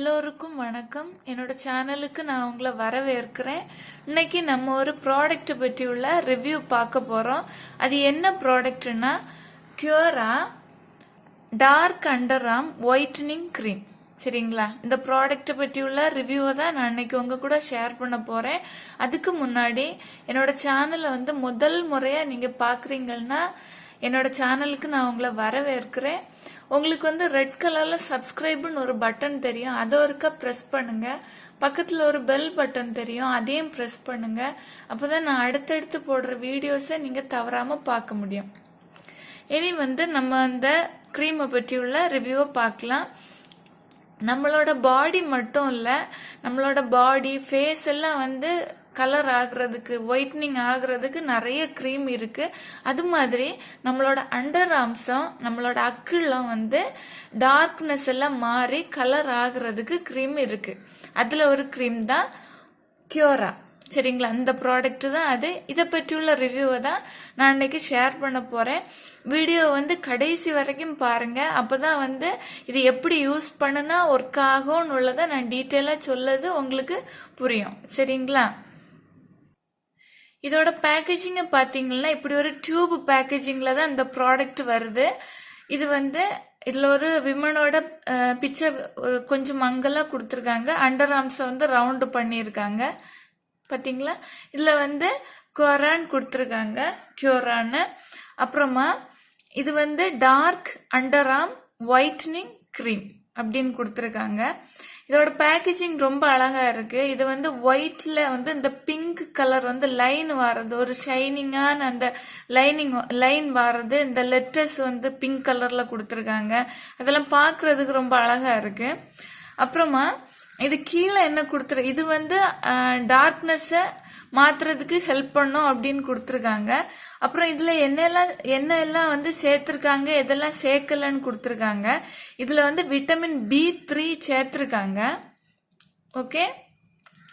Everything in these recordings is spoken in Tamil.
எல்லோருக்கும் வணக்கம். என்னோட சேனலுக்கு நான் உங்களை வரவேற்கிறேன். இன்னைக்கு நம்ம ஒரு ப்ராடக்ட் பற்றி உள்ள ரிவ்யூ பார்க்க போகிறோம் அது என்ன ப்ராடக்ட்னா கியூரா dark underarm whitening cream சரிங்களா? இந்த ப்ராடக்ட்டை பற்றி உள்ள ரிவ்யூவை தான் நான் இன்னைக்கு உங்கள் கூட ஷேர் பண்ண போகிறேன் அதுக்கு முன்னாடி என்னோட சேனலை வந்து முதல் முறையாக நீங்கள் பார்க்குறீங்கன்னா என்னோட சேனலுக்கு நான் உங்களை வரவேற்கிறேன். உங்களுக்கு வந்து ரெட் கலர்ல சப்ஸ்கிரைப்னு ஒரு பட்டன் தெரியும். அதை ஒருக்கா ப்ரெஸ் பண்ணுங்க. பக்கத்தில் ஒரு பெல் பட்டன் தெரியும். அதையும் ப்ரெஸ் பண்ணுங்க. அப்போதான் நான் அடுத்தடுத்து போடுற வீடியோஸை நீங்கள் தவறாமல் பார்க்க முடியும். இனி வந்து நம்ம அந்த க்ரீமை பற்றி உள்ள ரிவ்யூவை பார்க்கலாம். நம்மளோட பாடி மட்டும் இல்லை நம்மளோட பாடி ஃபேஸ் எல்லாம் வந்து கலர் ஆகுறதுக்கு ஒயிட்னிங் ஆகுறதுக்கு நிறைய க்ரீம் இருக்கு. அது மாதிரி நம்மளோட அண்டர் ஆர்ம்ஸும் நம்மளோட அக்குலாம் வந்து டார்க்னஸ் எல்லாம் மாறி கலர் ஆகுறதுக்கு க்ரீம் இருக்கு. அதுல ஒரு க்ரீம் தான் கியூரா சரிங்களா? அந்த ப்ராடக்ட் தான் அது. இதை பற்றியுள்ள ரிவ்யூவை தான் நான் இன்னைக்கு ஷேர் பண்ண போகிறேன் வீடியோ வந்து கடைசி வரைக்கும் பாருங்கள் அப்போ தான் வந்து இது எப்படி யூஸ் பண்ணுனா ஒர்க் ஆகும்னு உள்ளதை நான் டீட்டெயிலாக சொல்லது உங்களுக்கு புரியும். சரிங்களா? இதோட பேக்கேஜிங்கை பார்த்தீங்கன்னா இப்படி ஒரு டியூப் பேக்கேஜிங்கில் தான் இந்த ப்ராடக்ட் வருது. இது வந்து இதில் ஒரு விமனோட பிக்சர் ஒரு கொஞ்சம் மங்கலாக கொடுத்துருக்காங்க. அண்டர் ஆர்ம்ஸை வந்து ரவுண்டு பண்ணியிருக்காங்க. பார்த்தீங்களா இதில் வந்து குரான் கொடுத்துருக்காங்க. கியூரான்னு அப்புறமா இது வந்து dark under arm whitening cream அப்படின்னு கொடுத்துருக்காங்க. இதோட பேக்கேஜிங் ரொம்ப அழகா இருக்கு. இது வந்து ஒயிட்ல வந்து இந்த பிங்க் கலர் வந்து லைன் வர்றது ஒரு ஷைனிங்கான அந்த லைனிங் லைன் வர்றது இந்த லெட்டர்ஸ் வந்து பிங்க் கலர்ல கொடுத்துருக்காங்க. அதெல்லாம் பார்க்கிறதுக்கு ரொம்ப அழகா இருக்கு. அப்புறமா இது கீழே என்ன கொடுத்துரு இது வந்து டார்க்னஸ்ஸை மாற்றுறதுக்கு ஹெல்ப் பண்ணும் அப்படின்னு கொடுத்துருக்காங்க. அப்புறம் இதில் என்னெல்லாம் என்ன எல்லாம் வந்து சேர்த்துருக்காங்க எதெல்லாம் சேர்க்கலன்னு கொடுத்துருக்காங்க. இதில் வந்து விட்டமின் பி த்ரீ சேர்த்துருக்காங்க. ஓகே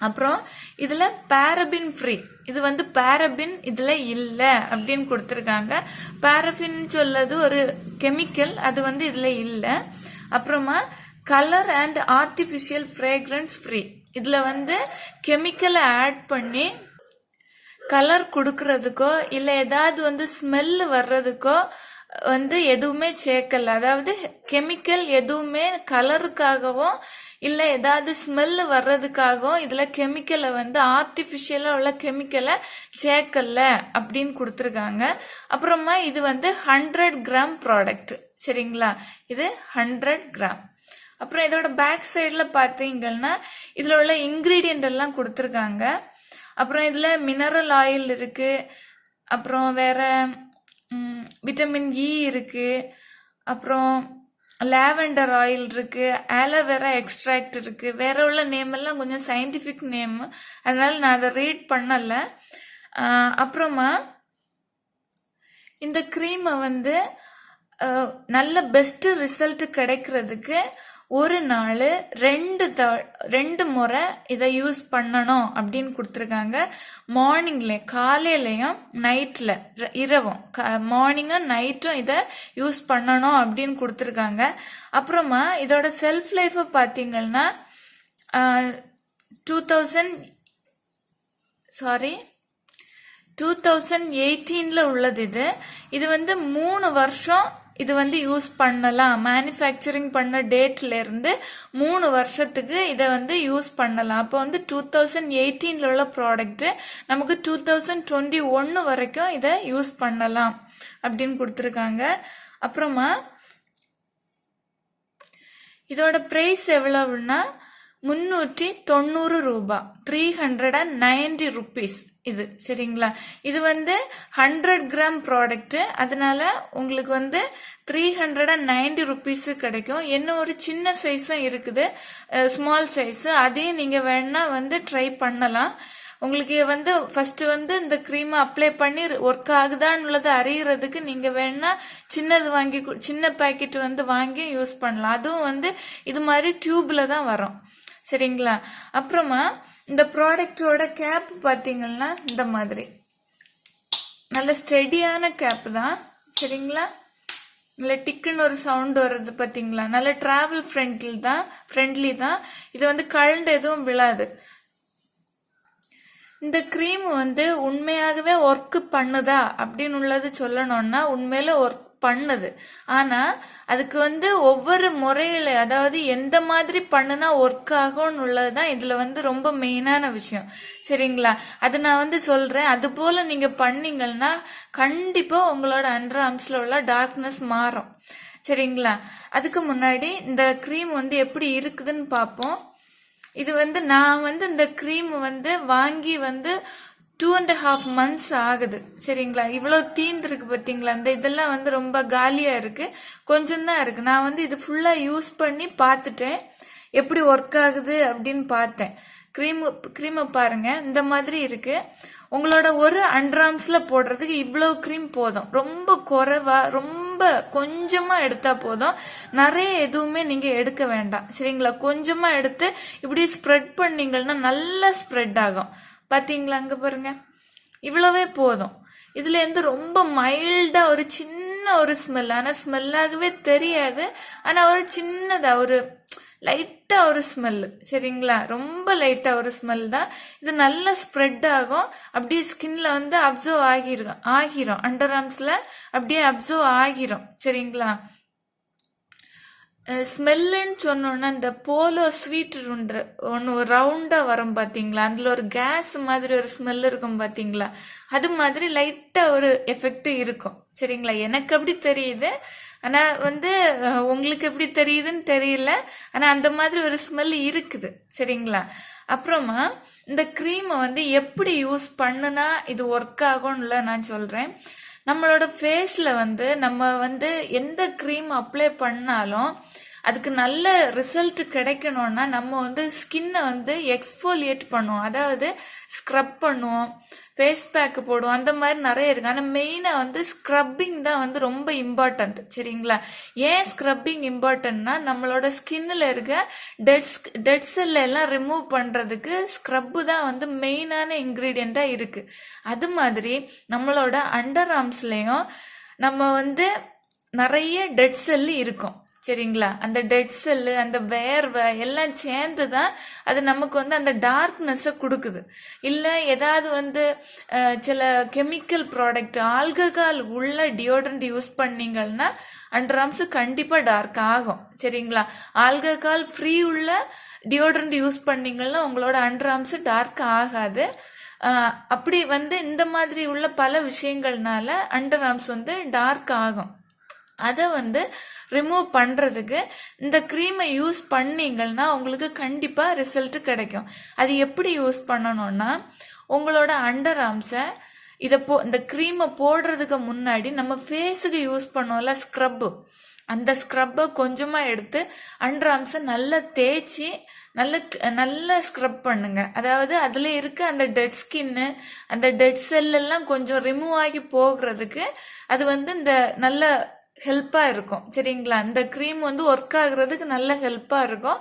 அப்புறம் இதில் பேரபின் ஃப்ரீ இது வந்து பேரபின் இதில் இல்லை அப்படின்னு கொடுத்துருக்காங்க. பேரபின் சொல்லது ஒரு கெமிக்கல் அது வந்து இதில் இல்லை. அப்புறமா colour and artificial fragrance free இதில் வந்து கெமிக்கலை ஆட் பண்ணி கலர் கொடுக்கறதுக்கோ இல்லை ஏதாவது வந்து ஸ்மெல் வர்றதுக்கோ வந்து எதுவுமே சேர்க்கல. அதாவது கெமிக்கல் எதுவுமே கலருக்காகவும் இல்லை ஏதாவது ஸ்மெல் வர்றதுக்காகவும் இதில் கெமிக்கலை வந்து ஆர்டிஃபிஷியலாக உள்ள கெமிக்கலை சேர்க்கல அப்படின்னு கொடுத்துருக்காங்க. அப்புறமா இது வந்து ஹண்ட்ரட் கிராம் ப்ராடக்ட் சரிங்களா? இது ஹண்ட்ரட் கிராம் அப்புறம் இதோட பேக் சைடில் பார்த்தீங்கன்னா இதில் உள்ள இன்க்ரீடியண்ட் எல்லாம் கொடுத்துருக்காங்க. அப்புறம் இதில் மினரல் ஆயில் இருக்குது அப்புறம் வேற விட்டமின் இ e இருக்குது அப்புறம் லாவெண்டர் ஆயில் இருக்குது ஆலோவேரா எக்ஸ்ட்ராக்ட் இருக்குது வேற உள்ள நேம் எல்லாம் கொஞ்சம் சயின்டிஃபிக் நேம் அதனால் நான் அதை ரீட் பண்ணலை. அப்புறமா இந்த க்ரீமை வந்து நல்ல பெஸ்ட்டு ரிசல்ட் கிடைக்கிறதுக்கு ஒரு நாள் ரெண்டு த ரெண்டு முறை இதை யூஸ் பண்ணணும் அப்படின்னு கொடுத்துருக்காங்க. மார்னிங்ல காலையிலையும் நைட்டில் இரவும் க மார்னிங்கும் நைட்டும் இதை யூஸ் பண்ணணும் அப்படின்னு கொடுத்துருக்காங்க. அப்புறமா இதோட செல்ஃப் லைஃப்பை பார்த்தீங்கன்னா two thousand sorry two thousand எயிட்டீனில் உள்ளது இது. இது வந்து மூணு வருஷம் இது வந்து யூஸ் பண்ணலாம். மேனுஃபேக்சரிங் பண்ண டேட்ல இருந்து மூணு வருஷத்துக்கு இதை வந்து யூஸ் பண்ணலாம். அப்போ வந்து டூ தௌசண்ட் எயிட்டீன்ல உள்ள ப்ராடக்ட்டு நமக்கு டூ தௌசண்ட் டுவெண்ட்டி ஒன்னு வரைக்கும் இதை யூஸ் பண்ணலாம் அப்படின்னு கொடுத்துருக்காங்க. அப்புறமா இதோட ப்ரைஸ் எவ்வளவுன்னா முன்னூற்றி தொண்ணூறு ரூபா three hundred and ninety rupees இது சரிங்களா? இது வந்து ஹண்ட்ரட் கிராம் ப்ராடக்ட்டு அதனால உங்களுக்கு வந்து three hundred and ninety rupees கிடைக்கும். இன்னும் ஒரு சின்ன சைஸும் இருக்குது. ஸ்மால் சைஸு அதையும் நீங்கள் வேணால் வந்து ட்ரை பண்ணலாம். உங்களுக்கு வந்து ஃபர்ஸ்ட் வந்து இந்த க்ரீமை அப்ளை பண்ணி ஒர்க் ஆகுதான்னு உள்ளதை அறியறதுக்கு நீங்க வேணா சின்னது வாங்கி சின்ன பேக்கெட் வந்து வாங்கி யூஸ் பண்ணலாம். அதுவும் வந்து இது மாதிரி டியூப்ல தான் வரும். சரிங்களா? அப்புறமா இந்த ப்ராடக்டோட கேப் பார்த்தீங்கன்னா இந்த மாதிரி. நல்ல ஸ்டெடியான கேப் தான் சரிங்களா? நல்ல டிக்குன்னு ஒரு சவுண்ட் வர்றது பார்த்தீங்களா நல்ல டிராவல் ஃப்ரெண்ட்லி தான் ஃப்ரெண்ட்லி தான் இது வந்து கழண்டு எதுவும் விழாது. இந்த க்ரீம் வந்து உண்மையாகவே ஒர்க் பண்ணுதா அப்படின்னு உள்ளது சொல்லணும்னா உண்மையில ஒர்க் பண்ணுது. ஆனால் அதுக்கு வந்து ஒவ்வொரு முறையில அதாவது எந்த மாதிரி பண்ணுனா ஒர்க் ஆகும்னு உள்ளது தான் இதில் வந்து ரொம்ப மெயினான விஷயம். சரிங்களா? அது நான் வந்து சொல்கிறேன் அது நீங்கள் பண்ணிங்கன்னா கண்டிப்பாக உங்களோட அண்டர் ஆர்ம்ஸ்ல உள்ள டார்க்னஸ் மாறும். சரிங்களா? அதுக்கு முன்னாடி இந்த க்ரீம் வந்து எப்படி இருக்குதுன்னு பார்ப்போம். இது வந்து நான் வந்து இந்த க்ரீம் வந்து வாங்கி வந்து டூ அண்ட் ஹாஃப் மந்த்ஸ் ஆகுது. சரிங்களா? இவ்வளோ தீந்துருக்கு பார்த்தீங்களா? அந்த இதெல்லாம் வந்து ரொம்ப காலியாக இருக்குது கொஞ்சம் தான் இருக்குது நான் வந்து இது ஃபுல்லாக யூஸ் பண்ணி பார்த்துட்டேன். எப்படி ஒர்க் ஆகுது அப்படின்னு பார்த்தேன். க்ரீம் க்ரீமை பாருங்கள் இந்த மாதிரி இருக்குது உங்களோட ஒரு அண்ட்ராம்ஸில் போடுறதுக்கு இவ்வளோ க்ரீம் போதும். ரொம்ப குறைவா ரொம்ப கொஞ்சமாக எடுத்தால் போதும். நிறைய எதுவுமே நீங்கள் எடுக்க வேண்டாம். சரிங்களா? கொஞ்சமாக எடுத்து இப்படி ஸ்ப்ரெட் பண்ணீங்கன்னா நல்லா ஸ்ப்ரெட் ஆகும். பார்த்தீங்களா அங்கே பாருங்க? இவ்வளவே போதும். இதுலேருந்து ரொம்ப மைல்டாக ஒரு சின்ன ஒரு ஸ்மெல் ஆனால் ஸ்மெல்லாகவே தெரியாது. ஆனால் ஒரு சின்னதாக ஒரு லைட்டாக ஒரு ஸ்மெல் சரிங்களா? ரொம்ப லைட்டாக ஒரு ஸ்மெல் தான். இது நல்லா ஸ்ப்ரெட் ஆகும். அப்படியே ஸ்கின்ல வந்து அப்சர்வ் ஆகிரும் ஆகிரும். அண்டர் ஆர்ம்ஸில் அப்படியே அப்சர்வ் ஆகிரும். சரிங்களா? ஸ்மெல்லுன்னு சொன்னோன்னா இந்த போலோ ஸ்வீட் ஒன்று ஒன்று ரவுண்டாக வரும் பார்த்தீங்களா அதில் ஒரு கேஸ் மாதிரி ஒரு ஸ்மெல் இருக்கும் பார்த்தீங்களா அது மாதிரி லைட்டாக ஒரு எஃபெக்ட் இருக்கும். சரிங்களா? எனக்கு அப்படி தெரியுது? ஆனால் வந்து உங்களுக்கு எப்படி தெரியுதுன்னு தெரியல. ஆனால் அந்த மாதிரி ஒரு ஸ்மெல் இருக்குது. சரிங்களா? அப்புறமா இந்த க்ரீமை வந்து எப்படி யூஸ் பண்ணுனா இது ஒர்க் ஆகும்ல நான் சொல்கிறேன் நம்மளோட ஃபேஸில் வந்து நம்ம வந்து எந்த க்ரீம் அப்ளை பண்ணாலும் அதுக்கு நல்ல ரிசல்ட் கிடைக்கணும்னா நம்ம வந்து ஸ்கின்னை வந்து எக்ஸ்ஃபோலியேட் பண்ணுவோம். அதாவது ஸ்க்ரப் பண்ணுவோம் ஃபேஸ் பேக் போடுவோம். அந்த மாதிரி நிறைய இருக்குது ஆனால் மெயினாக வந்து ஸ்க்ரப்பிங் தான் வந்து ரொம்ப இம்பார்ட்டண்ட் சரிங்களா? ஏன் ஸ்க்ரப்பிங் இம்பார்ட்டன்ட்னா நம்மளோட ஸ்கின்னில் இருக்க டெட் டெட் செல்ல எல்லாம் ரிமூவ் பண்ணுறதுக்கு ஸ்க்ரப்பு தான் வந்து மெயினான இன்க்ரீடியண்ட்டாக இருக்குது அது மாதிரி நம்மளோட அண்டர் ஆர்ம்ஸ்லேயும் நம்ம வந்து நிறைய டெட் செல் இருக்கும். சரிங்களா? அந்த டெட் செல்லு அந்த வேர்வை எல்லாம் சேர்ந்து தான் அது நமக்கு வந்து அந்த டார்க்னஸை கொடுக்குது. இல்லை ஏதாவது வந்து சில கெமிக்கல் ப்ராடக்ட் ஆல்கஹால் உள்ள டியோட்ரண்ட் யூஸ் பண்ணீங்கன்னா அண்டர் கண்டிப்பாக டார்க் ஆகும். சரிங்களா? ஆல்கஹால் ஃப்ரீ உள்ள டியோட்ரண்ட் யூஸ் பண்ணீங்கன்னா உங்களோட அண்டர் டார்க் ஆகாது. அப்படி வந்து இந்த மாதிரி உள்ள பல விஷயங்கள்னால அண்டர் ஆர்ம்ஸ் வந்து டார்க் ஆகும். அதை வந்து ரிமூவ் பண்ணுறதுக்கு இந்த க்ரீமை யூஸ் பண்ணீங்கன்னா உங்களுக்கு கண்டிப்பாக ரிசல்ட் கிடைக்கும். அது எப்படி யூஸ் பண்ணணும்னா உங்களோட அண்டர் ஆர்ம்ஸை இதை போ இந்த க்ரீமை போடுறதுக்கு முன்னாடி நம்ம ஃபேஸுக்கு யூஸ் பண்ணோம்ல ஸ்க்ரப்பு அந்த ஸ்க்ரப்பை கொஞ்சமாக எடுத்து அண்டர் ஆர்ம்ஸை நல்லா தேய்ச்சி நல்ல நல்லா ஸ்க்ரப் பண்ணுங்க. அதாவது அதில் இருக்க அந்த டெட் ஸ்கின்னு அந்த டெட் செல் எல்லாம் கொஞ்சம் ரிமூவ் ஆகி போகிறதுக்கு அது வந்து இந்த நல்ல ஹெல்ப்பாக இருக்கும். சரிங்களா? இந்த க்ரீம் வந்து ஒர்க் ஆகுறதுக்கு நல்ல ஹெல்ப்பாக இருக்கும்.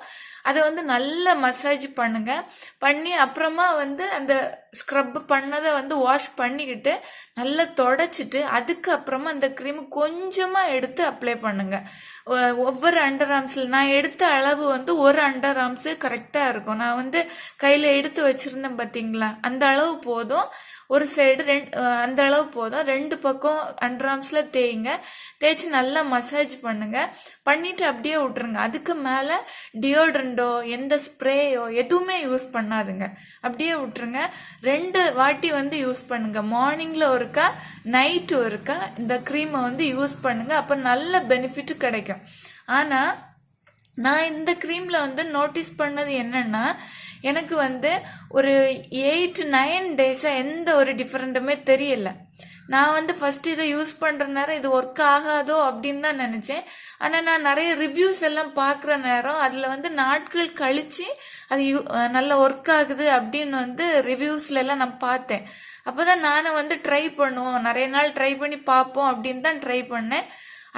அதை வந்து நல்லா மசாஜ் பண்ணுங்க. பண்ணி அப்புறமா வந்து அந்த ஸ்க்ரப் பண்ணதை வந்து வாஷ் பண்ணிக்கிட்டு நல்லா தொடச்சிட்டு அதுக்கு அப்புறமா அந்த க்ரீம் கொஞ்சமாக எடுத்து அப்ளை பண்ணுங்க. ஒவ்வொரு அண்டர் ஆர்ம்ஸில் நான் எடுத்த அளவு வந்து ஒரு அண்டர் ஆர்ம்ஸு கரெக்டாக இருக்கும். நான் வந்து கையில் எடுத்து வச்சுருந்தேன் பார்த்தீங்களா அந்த அளவு போதும். ஒரு சைடு ரெண்டு அந்த அளவு போதும். ரெண்டு பக்கம் அண்டர் தேய்ங்க. தேய்ச்சி நல்லா மசாஜ் பண்ணுங்க. பண்ணிட்டு அப்படியே விட்டுருங்க. அதுக்கு மேல டியோட்ரண்டோ எந்த ஸ்ப்ரேயோ எதுவுமே யூஸ் பண்ணாதுங்க. அப்படியே விட்டுருங்க. ரெண்டு வாட்டி வந்து யூஸ் பண்ணுங்க. மார்னிங்ல ஒருக்கா நைட்டு ஒருக்கா இந்த க்ரீமை வந்து யூஸ் பண்ணுங்க. அப்ப நல்ல பெனிஃபிட் கிடைக்கும். ஆனா நான் இந்த க்ரீமில் வந்து நோட்டீஸ் பண்ணது என்னன்னா எனக்கு வந்து ஒரு எயிட் நைன் டேஸாக எந்த ஒரு டிஃப்ரெண்ட்டுமே தெரியல. நான் வந்து ஃபஸ்ட்டு இதை யூஸ் பண்ணுற நேரம் இது ஒர்க் ஆகாதோ அப்படின்னு தான் நினச்சேன். ஆனால் நான் நிறைய ரிவ்யூஸ் எல்லாம் பார்க்குற நேரம் அதில் வந்து நாட்கள் கழித்து அது யூ நல்லா நல்ல ஒர்க் ஆகுது அப்படின்னு வந்து ரிவ்யூஸ்ல எல்லாம் நான் பார்த்தேன். அப்போ தான் நானும் வந்து ட்ரை பண்ணுவோம். நிறைய நாள் ட்ரை பண்ணி பார்ப்போம் அப்படின்னு தான் ட்ரை பண்ணேன்.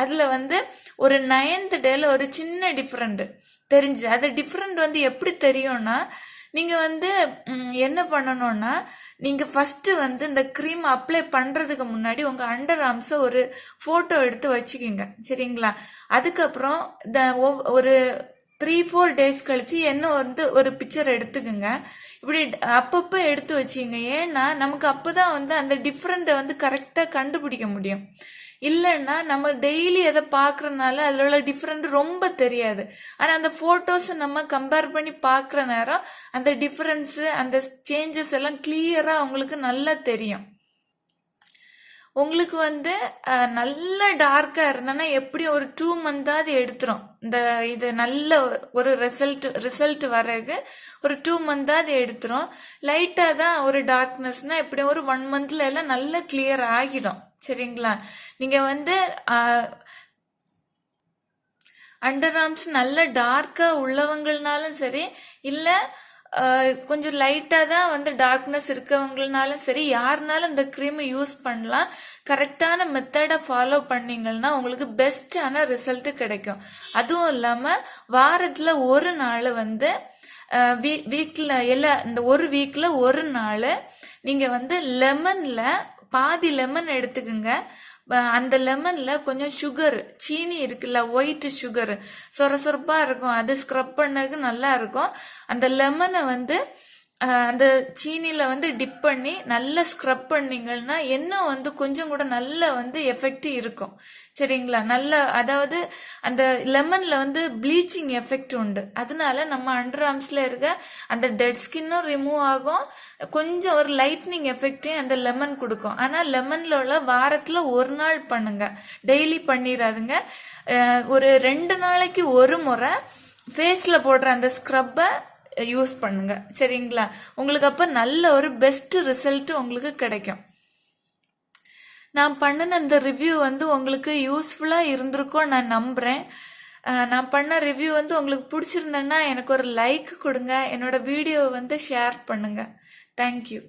அதில் வந்து ஒரு நைன்த் டேல ஒரு சின்ன டிஃப்ரெண்ட் தெரிஞ்சு அது டிஃப்ரெண்ட் வந்து எப்படி தெரியும்னா நீங்கள் வந்து என்ன பண்ணணும்னா நீங்கள் ஃபஸ்ட்டு வந்து இந்த க்ரீம் அப்ளை பண்ணுறதுக்கு முன்னாடி உங்கள் அண்டர் ஆர்ம்ஸ ஒரு ஃபோட்டோ எடுத்து வச்சுக்கிங்க. சரிங்களா? அதுக்கப்புறம் இந்த ஒரு த்ரீ ஃபோர் டேஸ் கழிச்சு என்ன வந்து ஒரு பிக்சர் எடுத்துக்குங்க. இப்படி அப்பப்போ எடுத்து வச்சிங்க ஏன்னா நமக்கு அப்போ தான் வந்து அந்த டிஃப்ரெண்ட்டை வந்து கரெக்டாக கண்டுபிடிக்க முடியும். இல்லைன்னா நம்ம டெய்லி அதை பார்க்குறனால அதில் உள்ள டிஃப்ரெண்ட் ரொம்ப தெரியாது. ஆனால் அந்த ஃபோட்டோஸை நம்ம கம்பேர் பண்ணி பார்க்குற நேரம் அந்த டிஃப்ரென்ஸு அந்த சேஞ்சஸ் எல்லாம் கிளியராக உங்களுக்கு நல்லா தெரியும். உங்களுக்கு வந்து நல்ல டார்க்காக இருந்தனா எப்படியும் ஒரு டூ மந்தாவது எடுத்துரும். இந்த இது நல்ல ஒரு ரிசல்ட் ரிசல்ட் வரகு ஒரு டூ மந்தாவது எடுத்துரும். லைட்டாக தான் ஒரு டார்க்னஸ்னால் எப்படியும் ஒரு ஒன் மந்த்ல எல்லாம் நல்லா கிளியர் ஆகிடும். சரிங்களா? நீங்கள் வந்து அண்டர் ஆர்ம்ஸ் நல்ல டார்க்காக உள்ளவங்கனாலும் சரி இல்லை கொஞ்சம் லைட்டாக தான் வந்து டார்க்னஸ் இருக்கவங்கனாலும் சரி யாருனாலும் இந்த க்ரீமை யூஸ் பண்ணலாம். கரெக்டான மெத்தடை ஃபாலோ பண்ணீங்கன்னா உங்களுக்கு பெஸ்ட்டான ரிசல்ட்டு கிடைக்கும். அதுவும் இல்லாமல் வாரத்தில் ஒரு நாள் வந்து வீ வீக்கில் எல்லா இந்த ஒரு வீக்கில் ஒரு நாள் நீங்கள் வந்து லெமனில் பாதி லெமன் எடுத்துக்கோங்க. அந்த லெமனில் கொஞ்சம் சுகர் சீனி இருக்குல்ல ஒயிட் சுகர் சொர சொரப்பாக இருக்கும். அது ஸ்க்ரப் பண்ணதுக்கு நல்லா இருக்கும். அந்த லெமனை வந்து அந்த சீனியில் வந்து டிப் பண்ணி நல்லா ஸ்க்ரப் பண்ணீங்கன்னா எண்ணெய் வந்து கொஞ்சம் கூட நல்ல வந்து எஃபெக்ட் இருக்கும். சரிங்களா? நல்ல அதாவது அந்த லெமனில் வந்து ப்ளீச்சிங் எஃபெக்ட் உண்டு. அதனால நம்ம அண்டர் ஆர்ம்ஸில் இருக்க அந்த டெட் ஸ்கின்னும் ரிமூவ் ஆகும். கொஞ்சம் ஒரு லைட்னிங் எஃபெக்டையும் அந்த லெமன் கொடுக்கும். ஆனால் லெமனில் உள்ள வாரத்தில் ஒரு நாள் பண்ணுங்க. டெய்லி பண்ணிடாதுங்க ஒரு ரெண்டு நாளைக்கு ஒரு முறை ஃபேஸில் போடுற அந்த ஸ்க்ரப்பை யூஸ் பண்ணுங்க. சரிங்களா? உங்களுக்கு அப்போ நல்ல ஒரு பெஸ்ட் ரிசல்ட் உங்களுக்கு கிடைக்கும். நான் பண்ணின இந்த ரிவ்யூ வந்து உங்களுக்கு யூஸ்ஃபுல்லாக இருந்திருக்கும் நான் நம்புகிறேன் நான் பண்ண ரிவ்யூ வந்து உங்களுக்கு பிடிச்சிருந்தேன்னா எனக்கு ஒரு லைக் கொடுங்க. என்னோட வீடியோவை வந்து ஷேர் பண்ணுங்கள் தேங்க்யூ